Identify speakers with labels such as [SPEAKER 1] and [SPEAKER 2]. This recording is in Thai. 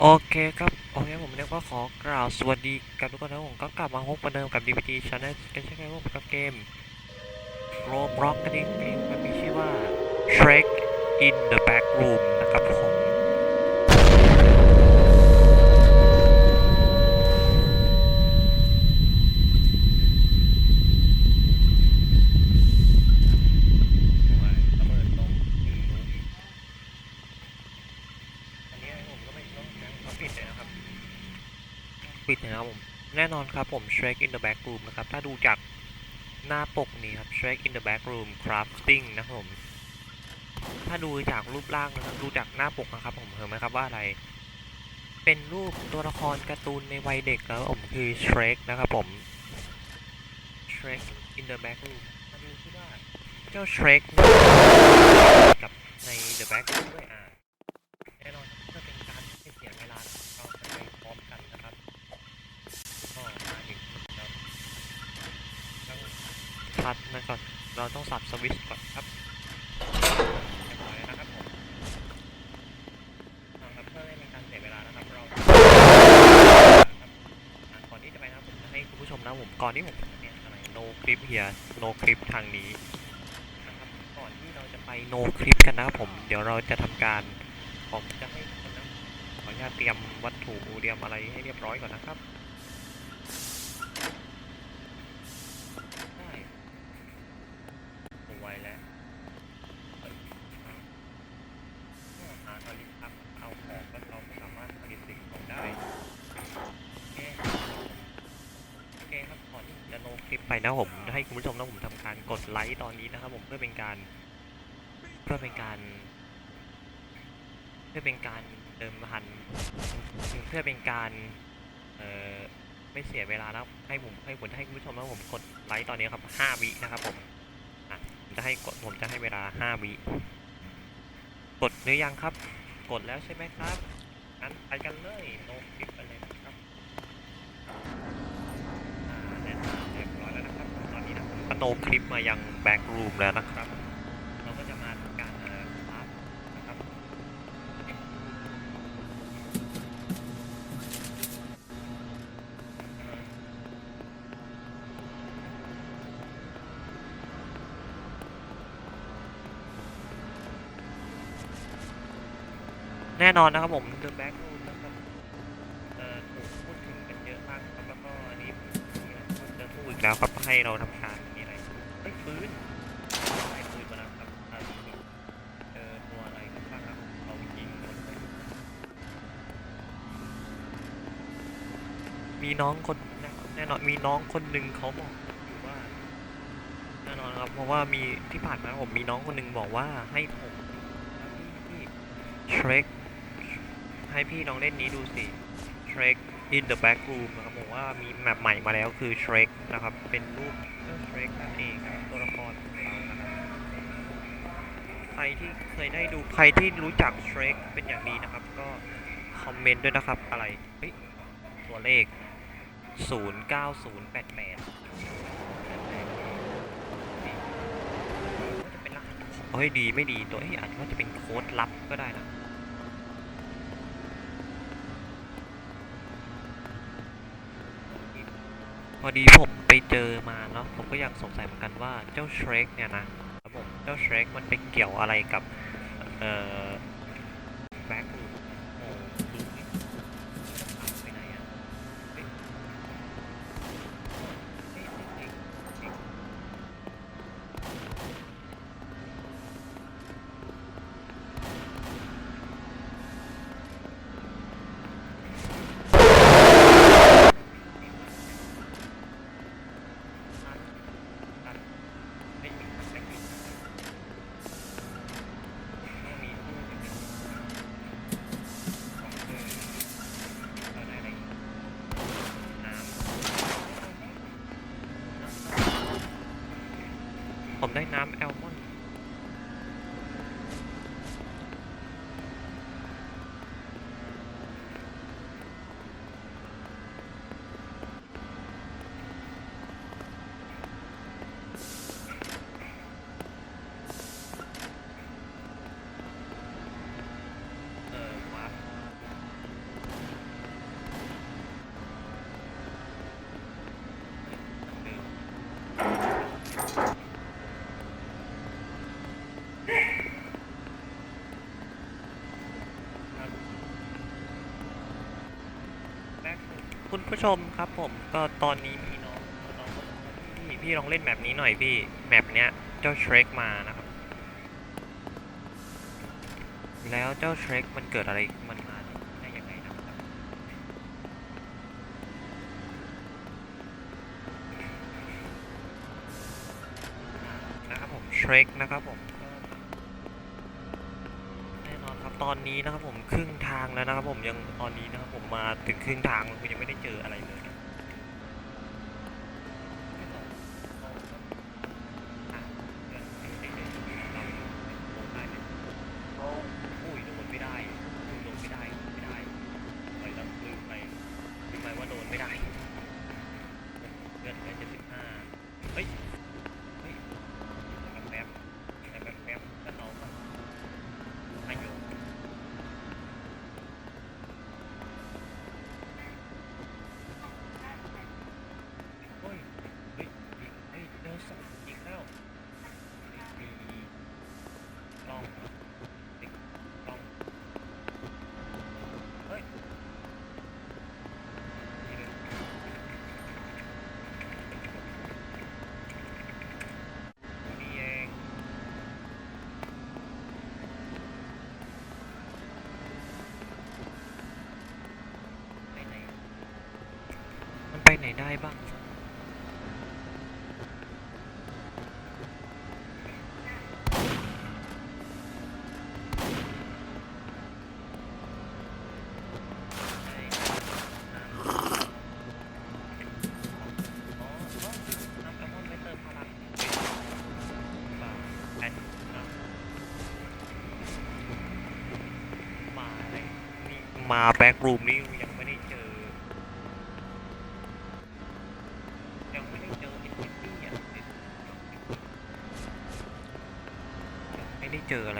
[SPEAKER 1] โอเคครับ โอเคผมเรียก็ขอกล่าวสวัสดีกับทุกคนนะผมก็กลับมาพบกันเดิมกับ DPT Channel กันเช่นเคยกับเกม Roblox กันอีกเกมมันมีชื่อว่า Shrek in the Back Room นะครับผม แน่นอนครับผม Shrek in the Back Room นะครับ ถ้าดูจากหน้าปกนี้ครับ Shrek in the Back Room Crafting นะครับผม ถ้าดูจากรูปร่างนะครับ ดูจากหน้าปกนะครับ ผมเห็นไหมครับว่าอะไร เป็นรูปตัวละครการ์ตูนในวัยเด็กแล้วผมคือ Shrek นะครับผม Shrek in the Back Room มาดูซิว่าเจ้า Shrek กับใน The Back Room ด้วยอะ พัดนก่อน เราต้องสับสวิตช์ก่อนครับเรียบร้อยแล้วนะครับผมเอาครับเพื่อไม่เป็นการเสียเวลานะครับเราครับอะก่อนที่จะไปนะครับผมจะให้คุณผู้ชมนะผมก่อนที่ผมจะเนี่ยอะไร no clip here no clip ทางนี้นะครับก่อนที่เราจะไปโนคลิปกันนะครับผม เดี๋ยวเราจะทำการผมจะให้ทุกคนนะขออนุญาตเตรียมวัตถุเตรียมอะไรให้เรียบร้อยก่อนนะครับได้เอาไว้แล้วเปิดครับก็หาผลิตครับเอาของแล้วเราสามารถผลิตสิ่งของได้โอเคโอเคครับก่อนที่จะโนคลิป ไปนะผมจะให้คุณผู้ชมนะผมทำการกดไลค์ตอนนี้นะครับผมเพื่อเป็นการ เพื่อเป็นการ เพื่อเป็นการเดิมพันเพื่อเป็นการเอ่อไม่เสียเวลาแล้วให้ผมให้ผมให้คุณผู้ชมแล้วผมกดไลค์ตอนนี้ครับห้าวินะครับผมอะผมจะให้กดผมจะให้เวลาห้าวิกดหรือยังครับ กดแล้วใช่ไหมครับงั้นไปกันเลยโนคลิปไปเลยนะครับอ่าแน่นอนเรียบร้อยแล้วนะครับตอนนี้นะผมก็ โนคลิปมายังแบ็กรูมแล้วนะครับ เราก็จะมาทำการเอ่อคลาสนะครับแน่นอนนะครับผม The Back Room นะครับเอ่อถูกพูดถึงกันเยอะมากครับแล้วก็อันนี้มีอะไรจะพูดอีกแล้วครับให้เราทำ ปืนใช้ปืนมาแล้วครับอันนี้เจอตัวอะไรกันบ้างครับเรายิงหมดเลยมีน้องคนแน่นอนมีน้องคนหนึ่งเขาบอกอยู่ว่าแน่นอนครับเพราะว่ามีที่ผ่านมาผมมีน้องคนหนึ่งบอกว่าให้ผมพี่เชร k ให้พี่ลองเล่นนี้ดูสิ Shrek in the back room นะครับผมว่ามีแมปใหม่มาแล้วคือ Shrek นะครับ เป็นรูปเจ้า Shrek นั่นเองครับตัวละครของเรานะครับใครที่เคยได้ดูใครที่รู้จัก Shrek เป็นอย่างดีนะครับ ก็คอมเมนต์ด้วยนะครับอะไรเฮ้ยตัวเลข 09088เฮ้ยดีไม่ดีตัวเอ้ยอาจจะว่าจะเป็นโค้ดลับก็ได้นะ พอดีผมไปเจอมาเนาะผมก็อยากสงสัยเหมือนกันว่าเจ้าเชรกเนี่ยนะระบผมเจ้าเชรกมันไปเกี่ยวอะไรกับ เอ่อแบ็ครูโอ้ดูดิหายไปไหนอะเฮ้ยเฮ้ยเฮ้ยเฮ้ยตัดไม่มีไม่มีต้องมีตู้เป็นของเออเราได้อะไรอีกน้ำ ผมได้น้ำแอลมอนด์เอ่อวาร์ป คุณผู้ชมครับผมก็ตอนนี้มีน้องน้องพี่พี่ลองเล่นแมปนี้หน่อยพี่แมปเนี้ยเจ้าเชร k มานะครับ แล้วเจ้าเชร k มันเกิดอะไรมันมาได้ยังไงนะครับนะครับผมเชร k นะครับผมก็แน่นอนครับ ตอนนี้นะครับผมครึ่งทางแล้วนะครับผมยังตอนนี้นะครับผมมาถึงครึ่งทางผมยังไม่ได้เจออะไรเลย ไม่ได้อุ้ยโดนไม่ได้ไม่ได้ไปแล้วลืมไปลืมไปว่าโดนไม่ได้เลือดแค่เจ็ดสิบห้าเฮ้ย เฮ้ยแป๊บแป๊บแป๊บแป๊บแป๊บก็น้องมันอายุเฮ้ยเฮ้ยยิงเฮ้ยเจอศพยิงแล้วมีกล้องติดกล้องเฮ้ยนี่เลยนี่เอง ไปไหน มัน ไปได้บ้างมาแอะไรมาแบ็กรูมนี่ยังไม่ได้เจอ ยังไม่ได้เจอไอ้เจนนี่อะยังไม่ได้ เจออะไรเลย